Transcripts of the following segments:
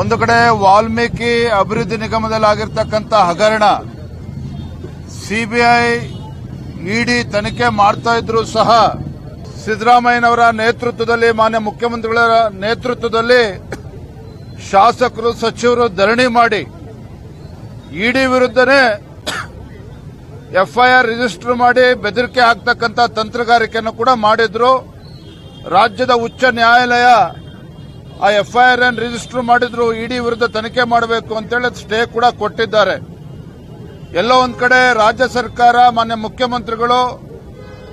ಒಂದು ಕಡೆ ವಾಲ್ಮೀಕಿ ಅಭಿವೃದ್ಧಿ ನಿಗಮದಲ್ಲಿ ಆಗಿರ್ತಕ್ಕಂಥ ಹಗರಣ ಸಿಬಿಐ ಇಡಿ ತನಿಖೆ ಮಾಡ್ತಾ ಇದ್ರು ಸಹ ಸಿದ್ದರಾಮಯ್ಯನವರ ನೇತೃತ್ವದಲ್ಲಿ, ಮಾನ್ಯ ಮುಖ್ಯಮಂತ್ರಿಗಳ ನೇತೃತ್ವದಲ್ಲಿ ಶಾಸಕರು, ಸಚಿವರು ಧರಣಿ ಮಾಡಿ ಇಡಿ ವಿರುದ್ಧನೇ ಎಫ್ಐಆರ್ ರಿಜಿಸ್ಟರ್ ಮಾಡಿ ಬೆದರಿಕೆ ಹಾಕ್ತಕ್ಕಂಥ ತಂತ್ರಗಾರಿಕೆಯನ್ನು ಕೂಡ ಮಾಡಿದ್ರು. ರಾಜ್ಯದ ಉಚ್ಚ ನ್ಯಾಯಾಲಯ ಆ ಎಫ್ಐಆರ್ ಅನ್ನು ರಿಜಿಸ್ಟರ್ ಮಾಡಿದ್ರು ಇಡಿ ವಿರುದ್ಧ ತನಿಖೆ ಮಾಡಬೇಕು ಅಂತೇಳಿ ಸ್ಟೇ ಕೂಡ ಕೊಟ್ಟಿದ್ದಾರೆ. ಎಲ್ಲೋ ಒಂದ್ ಕಡೆ ರಾಜ್ಯ ಸರ್ಕಾರ, ಮಾನ್ಯ ಮುಖ್ಯಮಂತ್ರಿಗಳು,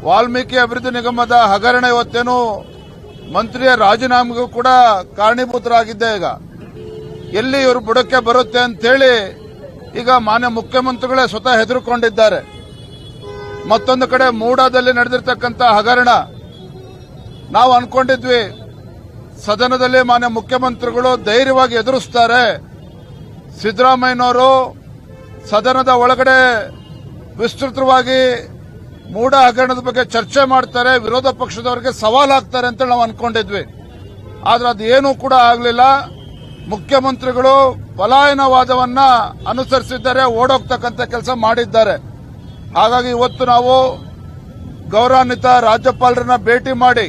ವಾಲ್ಮೀಕಿ ಅಭಿವೃದ್ಧಿ ನಿಗಮದ ಹಗರಣ ಇವತ್ತೇನು ಮಂತ್ರಿಯ ರಾಜೀನಾಮೆಗೂ ಕೂಡ ಕಾರಣೀಭೂತರಾಗಿದ್ದೆ ಈಗ. ಎಲ್ಲಿ ಇವರು ಬುಡಕ್ಕೆ ಬರುತ್ತೆ ಅಂತೇಳಿ ಈಗ ಮಾನ್ಯ ಮುಖ್ಯಮಂತ್ರಿಗಳೇ ಸ್ವತಃ ಹೆದರುಕೊಂಡಿದ್ದಾರೆ. ಮತ್ತೊಂದು ಕಡೆ ಮೂಡಾದಲ್ಲಿ ನಡೆದಿರ್ತಕ್ಕಂಥ ಹಗರಣ. ನಾವು ಅನ್ಕೊಂಡಿದ್ವಿ ಸದನದಲ್ಲಿ ಮಾನ್ಯ ಮುಖ್ಯಮಂತ್ರಿಗಳು ಧೈರ್ಯವಾಗಿ ಎದುರಿಸ್ತಾರೆ. ಸಿದ್ದರಾಮಯ್ಯನವರು ಸದನದ ಒಳಗಡೆ ವಿಸ್ತೃತವಾಗಿ ಮೂಡ ಹಗರಣದ ಬಗ್ಗೆ ಚರ್ಚೆ ಮಾಡ್ತಾರೆ, ವಿರೋಧ ಪಕ್ಷದವರಿಗೆ ಸವಾಲ್ ಹಾಕ್ತಾರೆ ಅಂತ ನಾವು ಅನ್ಕೊಂಡಿದ್ವಿ. ಆದ್ರೆ ಅದೇನೂ ಕೂಡ ಆಗಲಿಲ್ಲ. ಮುಖ್ಯಮಂತ್ರಿಗಳು ಪಲಾಯನವಾದವನ್ನ ಅನುಸರಿಸಿದ್ದಾರೆ ಓಡೋಗ್ತಕ್ಕಂಥ ಕೆಲಸ ಮಾಡಿದ್ದಾರೆ. ಹಾಗಾಗಿ ಇವತ್ತು ನಾವು ಗೌರವಾನ್ವಿತ ರಾಜ್ಯಪಾಲರನ್ನ ಭೇಟಿ ಮಾಡಿ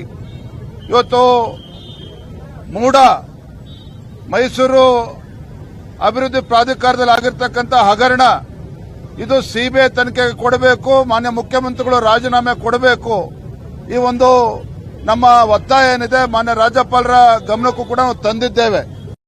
ಇವತ್ತು ಮೂಡ. ಮೈಸೂರು ಅಭಿವೃದ್ಧಿ ಪ್ರಾಧಿಕಾರದಲ್ಲಿ ಆಗಿರ್ತಕ್ಕಂಥ ಹಗರಣ, ಇದು ಸಿಬಿಐ ತನಿಖೆಗೆ ಕೊಡಬೇಕು, ಮಾನ್ಯ ಮುಖ್ಯಮಂತ್ರಿಗಳು ರಾಜೀನಾಮೆ ಕೊಡಬೇಕು. ಈ ಒಂದು ನಮ್ಮ ಒತ್ತಾಯ ಏನಿದೆ, ಮಾನ್ಯ ರಾಜ್ಯಪಾಲರ ಗಮನಕ್ಕೂ ಕೂಡ ನಾವು ತಂದಿದ್ದೇವೆ.